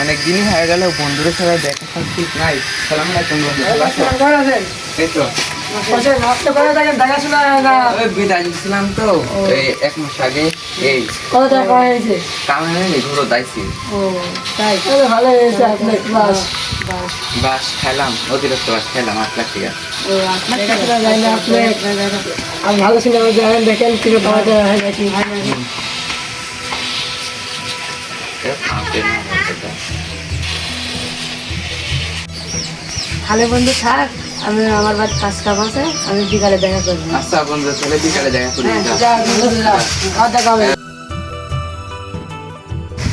অনেক দিনই হয়ে গেল বন্ধুদের সাথে দেখা সাক্ষী নাই সালাম আলাইকুম তো। এই এক মাস আগে এই কত টাকা হয়েছে? ঘুরো দাইছি। ও তাই। তাহলে ভালো হয়েছে আপনার ক্লাস বাস। খেলাম অতিরিক্ত বাস খেলাম আট লাখ টাকা। আর ভালো সিনেমা দেখেন কিছু হয় নাকি? এ ফাঁপে না, এটা। ভালো বন্ধু থাক আমি আমার বাড়ি কাজ কাম আছে আমি বিকালে দেখা করব। আচ্ছা বন্ধু তাহলে বিকালে দেখা করি।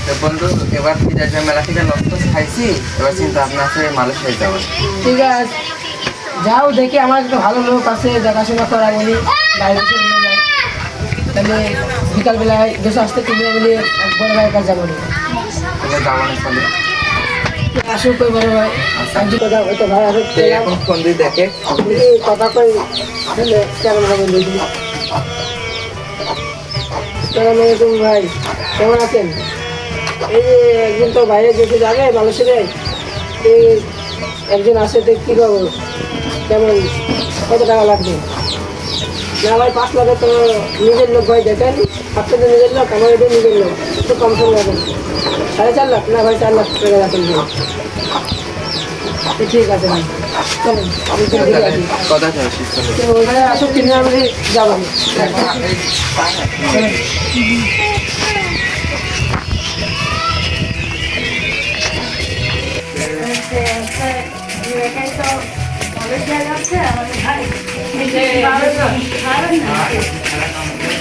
হ্যাঁ, বন্ধু এবার বিদায় মেলা থেকে নষ্ট খাইছি এবার চিন্তা ভাবনা আছে মালয়েশিয়ায় যাওয়ার। ঠিক আছে। যাও দেখি আমার একটা ভালো লোক আছে দেখাশোনা করা বাইরে তাহলে বিকালবেলায় দেশে আসতে তুমি মিলে বড় ভাইয়ের কাছে যাব আসুক ভাই ভাই আসুক কথা কই কেমন ভাই। কেমন আছেন এই যে একজন তো বাইরে যেতে যাবে মালয়েশিয়ায় এই একজন আসে তো কী করব কেমন কত টাকা লাগবে না ভাই পাঁচ লাখে তো নিজের লোক ভাই দেখেন আপনার তো নিজের লোক আমার এটা নিজের লোক একটু কম সম লাগেন সাড়ে চার লাখ না ভাই চার লাখ টাকা রাখেন। ঠিক আছে ভাই চলেন আমি তো ঘুরে আসি। কথা তো ওখানে আসুক তিন যাবেন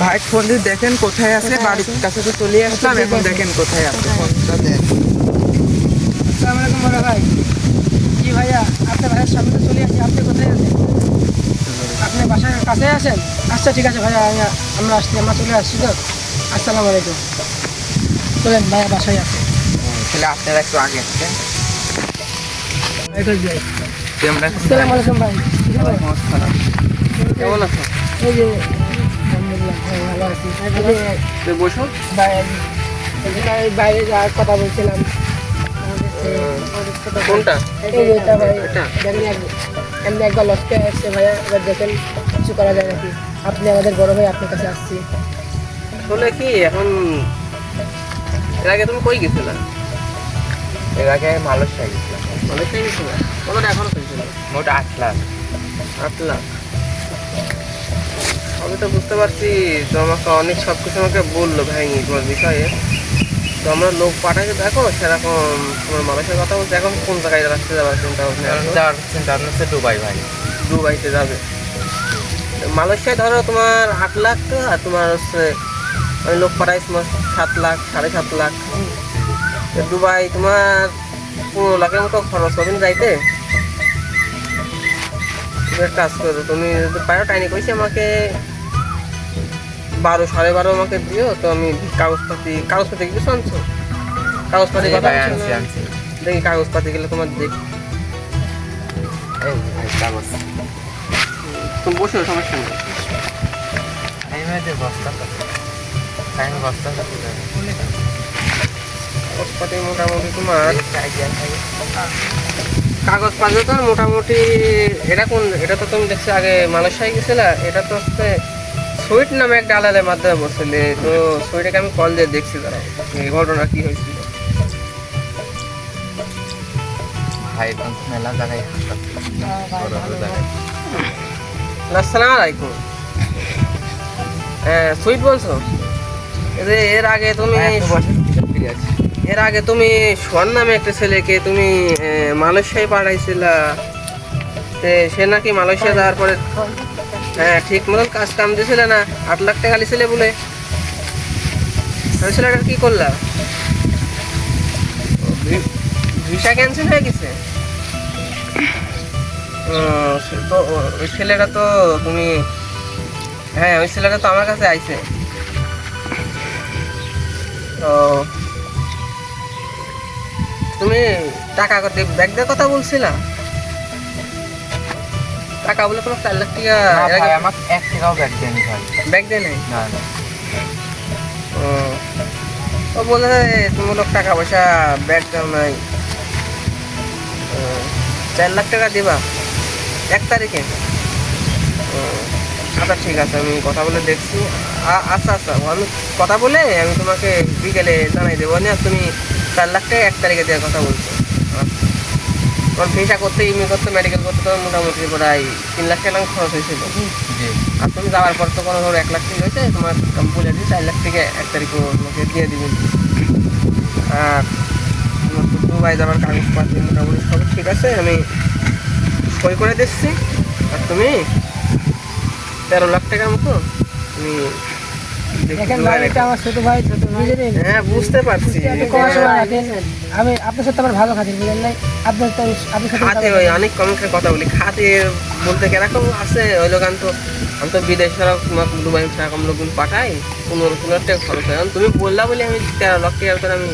ভাই ফোন দিয়ে দেখেন কোথায় আছে বাড়ির কাছে তো চলে আসলাম এখন দেখেন কোথায় আছে ফোনটা আসসালামু আলাইকুম বড় ভাই। ভাইয়া আপনার ভাইয়ের সামনে তো চলে আসছি আপনি কোথায় আছেন? আপনি বাসার কাছে আছেন? আচ্ছা ঠিক আছে ভাইয়া আমরা আসছি আমরা চলে আসছি তো। আসসালামু আলাইকুম। চলেন ভাইয়া বাসায় আছে। তাহলে আপনারা একটু আগে আসছেন কেমন আছেন আসসালামু আলাইকুম ভাই কেমন আছো? এই যে আলহামদুলিল্লাহ ভাই, ভালো আছি। তুই বসো। বাইরে ভাই বাইরে যাওয়ার কথা বলছিলাম। কোনটা? এই এটা ভাই এটা? এমনি একবার লসকে আসছে ভাইয়া এবার দেখেন কিছু করা যায় নাকি। আপনি আমাদের বড় ভাই আপনার কাছে আসছি। আসলে কি এখন এর আগে তুমি কই গেছিলা? এর আগে মালয়েশিয়া গেছিলাম। মালয়েশিয়া গেছিলা? কতটা এখনও পেয়েছিল মোট আট লাখ। আট লাখ। আমি তো বুঝতে পারছি তো আমাকে অনেক সব কিছু আমাকে বলল ভাইনি তোমার বিষয়ে। তো আমরা লোক পাঠাকে দেখো সেরকম তোমার মালয়েশিয়ার কথা বলতে এখন কোন জায়গায় রাখতে যাবার চিন্তা ভাবনা যাওয়ার চিন্তা ভাবনা হচ্ছে দুবাই ভাই। দুবাইতে যাবে। মালয়েশিয়ায় ধরো তোমার আট লাখ আর তোমার হচ্ছে আমি লোক পাঠাই তোমার সাত লাখ সাড়ে সাত লাখ। দুবাই তোমার পনেরো লাখের মতো খরচ হবে না যাইতে? তুমি এক কাজ করো তুমি যদি পারো টাইনি কইছি আমাকে বারো সাড়ে বারো আমাকে দিও তো আমি কাগজপাতি কাগজপাতি কিছু আনছো? কাগজপাতি কথা আনছি? আনছি। দেখি কাগজপাতি গেলে তোমার দেখি। কাগজ। তুমি বসে সমস্যা নেই। কাগজপাতি মোটামুটি তোমার আইডিয়া খাই। তো মোটামুটি এটা কোন এটা তো তুমি দেখছ আগে মালয়েশিয়ায় গেছিলা এটা তো হচ্ছে সুইট নামে একটা আলাদা মাধ্যমে বসছিলে তো সুইটাকে আমি কল দিয়ে দেখছি তারা এই ঘটনা কি হয়েছিল? ভাই মেলা জায়গায় আসসালামু আলাইকুম। হ্যাঁ সুইট বলছো? এর আগে তুমি আছে? এর আগে তুমি সোয়ান নামে একটা ছেলেকে তুমি মালয়েশিয়ায় পাঠাইছিলা। তে সে নাকি মালয়েশিয়া যাওয়ার পরে হ্যাঁ ঠিক মতন কাজ কাম দিয়েছিলে না, আট লাখ টাকা লিছিলে বলে। ছেলেটার কি করলা? ভিসা ক্যান্সেল হয়ে গেছে? তো ওই ছেলেটা তো তুমি হ্যাঁ ওই ছেলেটা তো আমার কাছে আইছে। তো তুমি টাকা ব্যাগ দেওয়ার কথা বলছিলা? টাকা বলে তোমার চার লাখ টাকা আমাকে এক টাকাও ব্যাগ দেয়নি ভাই। ব্যাগ দেয় নাই না না। ও। ও বলে তুমি লোক টাকা পয়সা ব্যাগ দাও নাই। চার লাখ টাকা দিবা এক তারিখে? ও, আচ্ছা ঠিক আছে আমি কথা বলে দেখছি। আচ্ছা আচ্ছা আমি কথা বলে আমি তোমাকে বিকেলে জানাই দেবো। না তুমি চার লাখ টাকা এক তারিখে দেওয়ার কথা বলছো। তোমার ভিসা করতে ইমি করতে মেডিকেল করতে তো মোটামুটি প্রায় তিন লাখ টাকা খরচ হয়েছিল। জি। আর তুমি যাওয়ার পর তো কোনো ধরো এক লাখ টাকা হয়েছে তোমার বলে দিই চার লাখ টাকা এক তারিখ তোমাকে দিয়ে দিবেন আর দুবাই যাওয়ার কাগজপাতি মোটামুটি সব ঠিক আছে আমি সই করে দিচ্ছি। আর তুমি তেরো লাখ টাকার মতো তুমি দেখেন ভাই এটা আমার ছোট ভাই ছোট বুঝলেন হ্যাঁ বুঝতে পারছি। আপনি কম সময় রাখেন আমি আপনার সাথে আমার ভালো খাতির বুঝলেন নাই? আপনার তো আপনার সাথে খাতে ওই অনেক কম করে কথা বলি। খাতে বলতে কীরকম আছে? ওই লোক তো আমি তো বিদেশ দুবাই সেরকম পাঠাই পনেরো পনেরো টাকা খরচ হয়। তুমি বললা বলে আমি তেরো টাকার করে আমি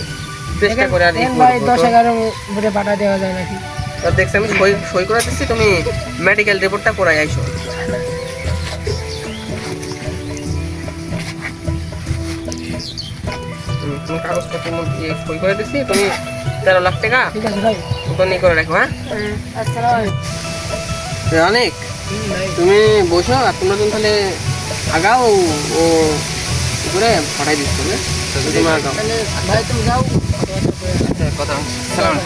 চেষ্টা করে আর ভাই দশ এগারো পাঠা দেওয়া যায় নাকি? দেখছি আমি সই সই করে দিচ্ছি তুমি মেডিকেল রিপোর্টটা করাই আইসো। তুমি কাগজপত্র মধ্যে সই করে দিচ্ছি তুমি তেরো লাখ টাকা ঠিক আছে ওখানে করে রাখো হ্যাঁ? অনেক। তুমি বসো আর তোমরা তুমি তাহলে আগাও ও করে পাঠাই দিচ্ছ না তুমি আগাও। ভাই তুমি যাও। কথা সালাম।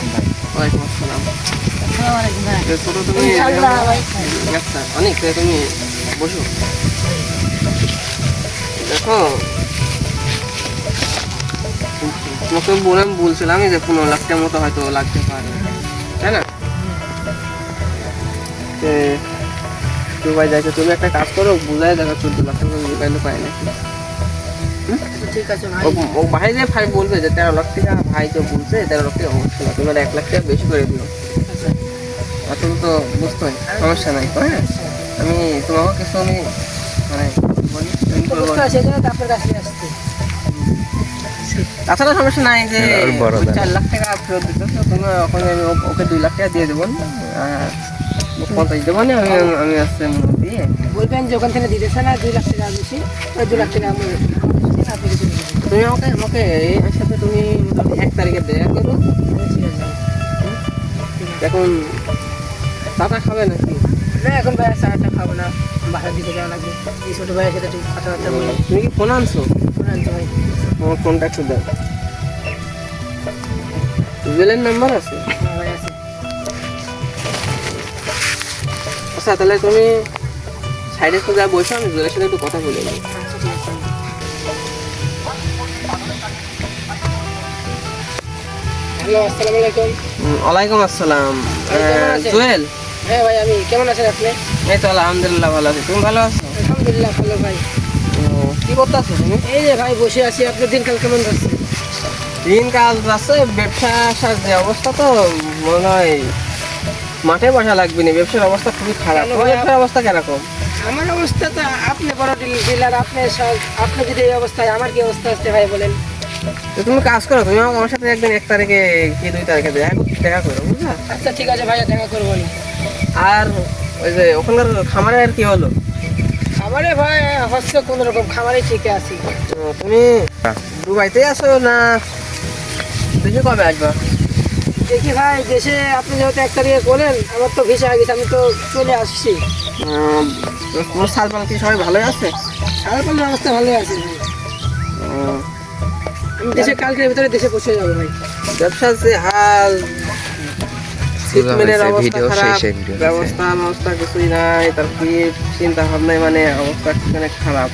ওয়ালাইকুম আসসালাম। ছোটো তুমি আচ্ছা অনেক তুমি বসো। দেখো তোমাকে বলে বলছিলাম যে পনেরো লাখ টাকার মতো হয়তো লাগতে পারে। তাই না? দুবাই যাইতে তুমি একটা কাজ করো বুঝাই দেখো চোদ্দ লাখ টাকা দুবাই পায় নাকি। ঠিক আছে ও- ভাই যে ভাই বলবে যে তেরো লাখ টাকা ভাই তো বলছে তেরো লাখ টাকা অবশ্যই না তুমি আর এক লাখ টাকা বেশি করে দিও। আচ্ছা। এখন তো বুঝতে হয় সমস্যা নাই হ্যাঁ আমি তোমাকে কিছু আমি মানে বলি তাছাড়া সমস্যা নাই যে দাম। চার লাখ টাকা ফেরত দিতে তো তুমি ওখানে আমি ও- ওকে দুই লাখ টাকা দিয়ে দেবো। পঞ্চাশ দেবো না আমি আমি আসছে দিয়ে। বলবেন যে ওখান থেকে দিতেছে না দুই লাখ টাকা বেশি ওই দু লাখ টাকা আমি। তুমি আমাকে আমাকে এর সাথে তুমি এক তারিখে দেয়া করো। এখন চাটা খাবে নাকি? না এখন ভাই চাটা খাব না বাসার দিকে যাওয়া লাগবে। এই ছোট ভাইয়ের সাথে একটু কথাবার্তা বলি। তুমি কি ফোন আনছো ভাই। আমার ফোনটা একটু দাও। জুয়েলের নাম্বার আছে? হ্যাঁ আচ্ছা তাহলে তুমি সাইডে একটু যা বসো আমি জুয়েলের সাথে একটু কথা বলে নিই। আচ্ছা হ্যালো আসসালামু আলাইকুম। ওয়ালাইকুম আসসালাম। ভাই, কেমন আছেন? জুয়েল? হ্যাঁ ভাই আমি কেমন আছেন আপনি? এই তো আলহামদুলিল্লাহ ভালো আছি। তুমি ভালো আছো? আলহামদুলিল্লাহ ভালো ভাই। কি করতে তুমি? এই যে ভাই বসে আছি। আপনার দিনকাল কেমন যাচ্ছে? দিনকাল যাচ্ছে ব্যবসা আসার যে অবস্থা তো মনে হয় মাঠে বসা লাগবে না। ব্যবসার অবস্থা খুবই খারাপ। তোমার ব্যবসার অবস্থা কীরকম? আমার অবস্থা তো আপনি বড় ডিলার আপনি সব- আপনি যদি এই অবস্থায় আমার কি অবস্থা আসছে ভাই বলেন? তো তুমি কাজ করো তুমি আমার সাথে একদিন এক তারিখে কি দুই তারিখে দেখা করো দেখা করো বুঝলা? আচ্ছা ঠিক আছে ভাইয়া দেখা করব আর ওই যে ওখানকার খামারে আর কি হলো? আমারে ভাই হচ্ছে কোন রকম খামারে ঠিক আছি। তো তুমি দুবাইতে আছো না দেশে কবে আসবা? দেখি ভাই দেশে আপনি যেহেতু এক তারিখে বলেন আমার তো ভিসা হয়ে গেছে আমি তো চলে আসছি। তোমার সাল পাল কি সবাই ভালোই আছে? সারাপালের অবস্থা ভালোই আছে আমি দেশে কালকের ভিতরে দেশে পৌঁছে যাব ভাই। ব্যবসার যে হাল ট্রিটমেন্টের অবস্থা খারাপ শেষে ভিডিও শেষে। ব্যবস্থা ব্যবস্থা কিছুই নাই তার কি চিন্তা ভাবনায় মানে অবস্থা মানে খারাপ।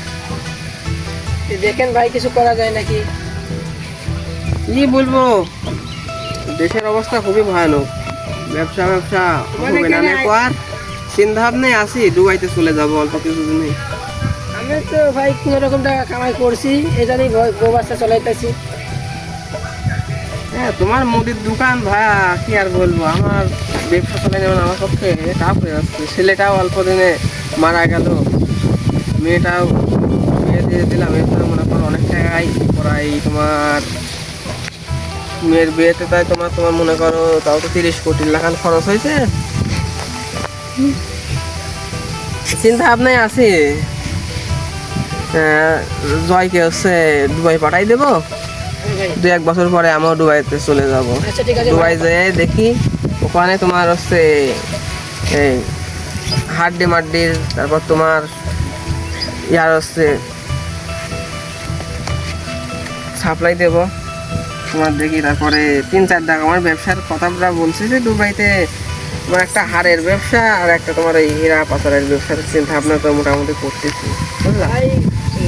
দেখেন ভাই কিছু করা যায় নাকি? কি বলব? দেশের অবস্থা খুবই ভয়ানক। ব্যবসা ব্যবসা হবে না আর চিন্তা ভাবনায় আছি দুবাইতে চলে যাব অল্প কিছুদিনে। আমি তো ভাই কোনো রকম টাকা কামাই করছি এই বউ বাচ্চা চলাইতেছি। হ্যাঁ তোমার মুদির দোকান ভাই কি আর বলব? আমার ব্যবসা চলে যেমন আমার পক্ষে টাফ হয়ে যাচ্ছে। ছেলেটাও অল্প দিনে মারা গেল। মেয়েটাও বিয়ে দিয়ে দিলাম এরপরে মনে করো অনেক টাকাই প্রায় তোমার। মেয়ের বিয়েতে তাই তোমার তোমার মনে করো তাও তো তিরিশ কোটি লাখান খরচ হয়েছে। চিন্তা ভাবনায় আছি। আহ, জয়কে হচ্ছে দুবাই পাঠাই দেবো। দু এক বছর পরে আমিও দুবাইতে চলে যাব। আচ্ছা দুবাই যেয়ে দেখি ওখানে তোমার হচ্ছে এই হাড্ডি মাড্ডির তারপর তোমার ইয়ার হচ্ছে সাপ্লাই দেব। তোমার দেখি তারপরে তিন চার টাকা আমার ব্যবসার কথাটা বলছি যে দুবাইতে তোমার একটা হাড়ের ব্যবসা আর একটা তোমার এই হীরা পাথরের ব্যবসার চিন্তা ভাবনা তো মোটামুটি করতেছি বুঝলা?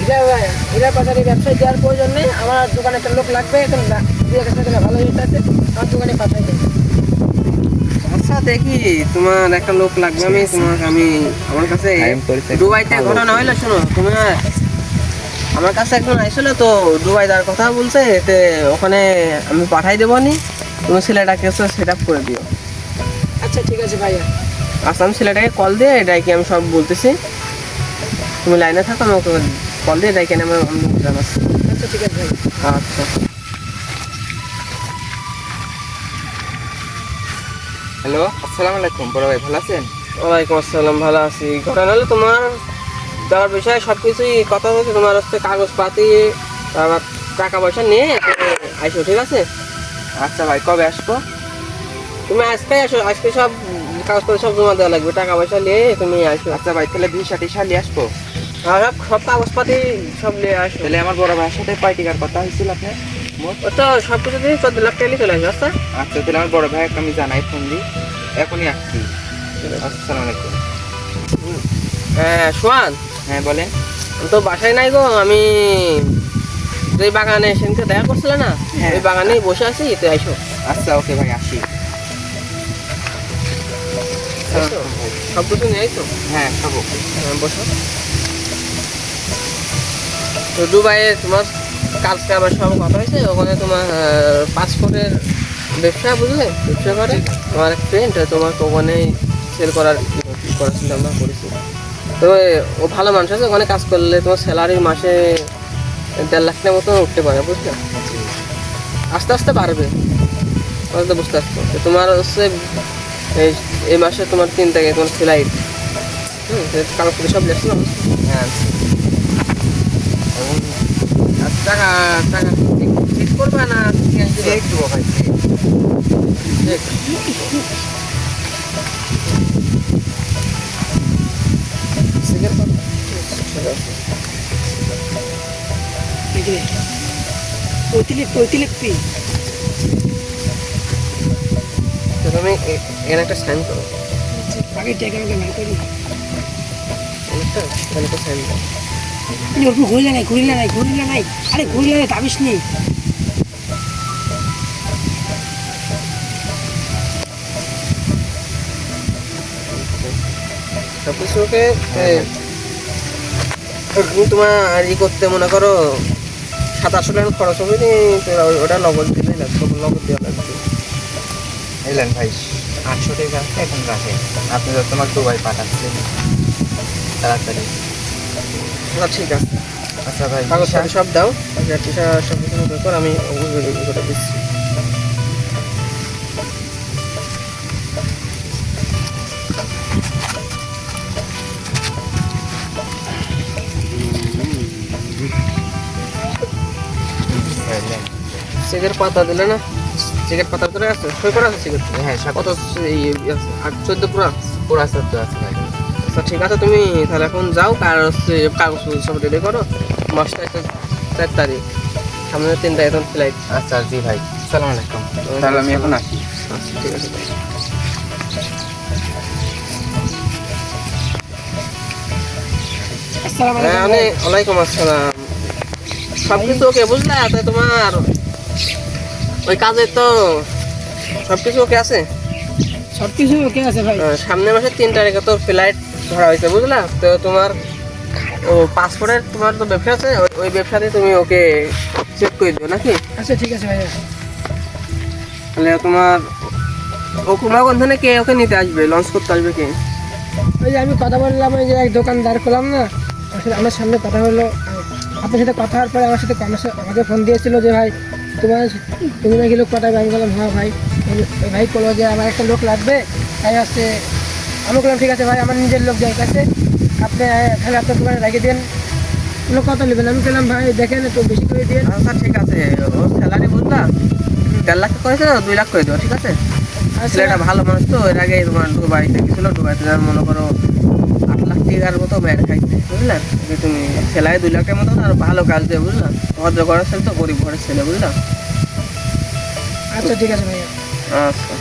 হীরা বাজারে ব্যবসায় দেওয়ার প্রয়োজন নেই। আমার দোকানে একটা লোক লাগবে এখন এক ভালো রেট আছে আমার দোকানে পাঠাই দেয় আচ্ছা দেখি তোমার একটা লোক লাগবে আমি তোমার আমি আমার কাছে দুবাইতে ঘটনা হইল শোনো তোমার আমার কাছে একজন আইছিল তো দুবাই যাওয়ার কথা বলছে তে ওখানে আমি পাঠাই দেবো নি। তুমি ছেলেটাকে সেট আপ করে দিও। আচ্ছা ঠিক আছে ভাইয়া। আমি ছেলেটাকে কল দিয়ে এটাকে আমি সব বলতেছি। তুমি লাইনে থাকো আমাকে কল দিয়ে এটাকে আমি আমি জানাচ্ছি। আচ্ছা ঠিক আছে। ভাই আচ্ছা। হ্যালো আসসালামু আলাইকুম বড় ভাই ভালো আছেন? ওয়ালাইকুম আসসালাম ভালো আছি। ঘটনা হলো তোমার দেওয়ার বিষয়ে সব কিছুই কথা হচ্ছে তোমার হচ্ছে কাগজপাতি তারপর টাকা পয়সা নিয়ে আইসো ঠিক আছে? আচ্ছা ভাই কবে আসব? তুমি আজকে আসো আজকে সব কাগজপত্র সব জমা দেওয়া লাগবে টাকা পয়সা নিয়ে তুমি আসো আচ্ছা ভাই তাহলে বিশ ষাটি সালে আসব? সব সব কাগজপাতি সব নিয়ে আসো। তাহলে আমার বড় ভাইয়ের সাথে কয় টিকার কথা হয়েছিল আপনার? মোট? ও তো সব কিছু দিয়ে চোদ্দ লাখ টাকা চলে আসবে আচ্ছা? আচ্ছা তাহলে আমার বড় আমি জানাই ফোন দিই। এখনই আসছি। আসসালামু আলাইকুম। হ্যাঁ হ্যাঁ বলেন। তো বাসায় নাই গো আমি যে বাগানে সেদিনকে দেখা করছিল না হ্যাঁ। ওই বাগানে বসে আছি তো আইসো। আচ্ছা ওকে ভাই আসি সব কিছু নিয়ে আইসো? হ্যাঁ খাব। হ্যাঁ, বসো। তো দুবাইয়ে তোমার কালকে আবার সব কথা হয়েছে ওখানে তোমার পাসপোর্টের ব্যবসা বুঝলে? ব্যবসা করে। তোমার এক ফ্রেন্ড তোমার ওখানে সেল করার করার চিন্তা ভাবনা করেছি। তো ও ভালো মানুষ আছে ওখানে কাজ করলে তোমার স্যালারি মাসে দেড় লাখ টাকার মতো উঠতে পারে বুঝলে? আস্তে আস্তে বাড়বে। বুঝতে বুঝতে পারছ? তো তোমার হচ্ছে এই এই মাসে তোমার তিন তারিখে তোমার ফ্লাইট হুম কাগজপত্র সব লেখছো? না হ্যাঁ। টাকা টাকা ঠিক করবে না? চেক দেবো ভাই আছে। এখানে পঁয়ত্রিশ পঁয়ত্রিশ পি তুমি এখানে একটা সাইন করো। আগে টাকা আমাকে বের করি। একটা সাইন করো। ঘুরিলে নাই ঘুরিলে নাই ঘুরিলে নাই। আরে ঘুরিলে নাই নি? ওকে তোমার ই করতে মনে করো সাত আটশো টাকা খরচ হবে নি তো ওটা নগদ লাগবে নগদ দেওয়া লাগবে। এলেন ভাই আটশো টাকা আছে এখন রাখে আপনি তো তোমার দুবাই পাঠাচ্ছেন। তাড়াতাড়ি। আচ্ছা ঠিক আছে। আচ্ছা ভাই কাগজপত্র সব দাও। টিসা সব কিছু কর আমি করে দিচ্ছি। এলেন। পাতা দিলে না? সিগারেট পাতা করে আছে? সই করা আছে সিগারেট? হ্যাঁ কত আর চোদ্দ পুরা? পুরা আছে ভাই। আচ্ছা ঠিক আছে তুমি তাহলে এখন যাও কার হচ্ছে কাগজ সব রেডি করো। মাসটা একটা চার তারিখ। সামনে তিন তারিখ এখন ফ্লাইট আচ্ছা জি ভাই। সালাম আলাইকুম। তাহলে আমি এখন আসি। আচ্ছা ঠিক আছে। আসসালামু হ্যাঁ ওয়ালাইকুম আসসালাম। সব কিছু ওকে বুঝলা? তাই তোমার ওই কাজে তো সব কিছু ওকে আছে? সব কিছু ওকে আছে ভাই। সামনের মাসের তিন তারিখে তো ফ্লাইট ধরা হয়েছে বুঝলা? তো তোমার ও পাসপোর্টের তোমার তো ব্যবসা আছে ওই- ব্যবসাতে তুমি ওকে চেক করে দিও নাকি? আচ্ছা ঠিক আছে ভাইয়া। তাহলে তোমার ও কুমারগঞ্জ থেকে কে ওকে নিতে আসবে লঞ্চ করতে আসবে কে? ওই যে আমি কথা বললাম ওই যে এক দোকানদার করলাম না সাথে আমার সামনে কথা হলো আপনার সাথে কথা হওয়ার পরে আমার সাথে আমাকে ফোন দিয়েছিল যে ভাই তোমার তুমি নাকি লোক পাঠাবে? আমি বললাম হ্যাঁ ভাই। ভাই বলল যে আমার একটা লোক লাগবে তাই হচ্ছে আমি বললাম ঠিক আছে ভাই আমার নিজের লোক যাই কাছে আপনি তাহলে আপনার দোকানে রেখে দেন লোক কত নেবেন আমি বললাম ভাই দেখেন একটু বেশি করে দিয়ে আচ্ছা ঠিক আছে। ও স্যালারি বুঝলা দেড় লাখ করেছে দুই লাখ করে দেবো ঠিক আছে? আচ্ছা। ছেলেটা ভালো মানুষ তো এর আগে তোমার দুবাইতে গেছিল দুবাইতে যার মনে করো আট লাখ টাকার মতো ব্যাট খাইতে বুঝলেন যে তুমি সেলাই দুই লাখের মতো আর ভালো কাজ দেবে বুঝলাম ভদ্র ঘরের ছেলে তো গরিব ঘরের ছেলে বুঝলাম আচ্ছা ঠিক আছে ভাইয়া। আচ্ছা।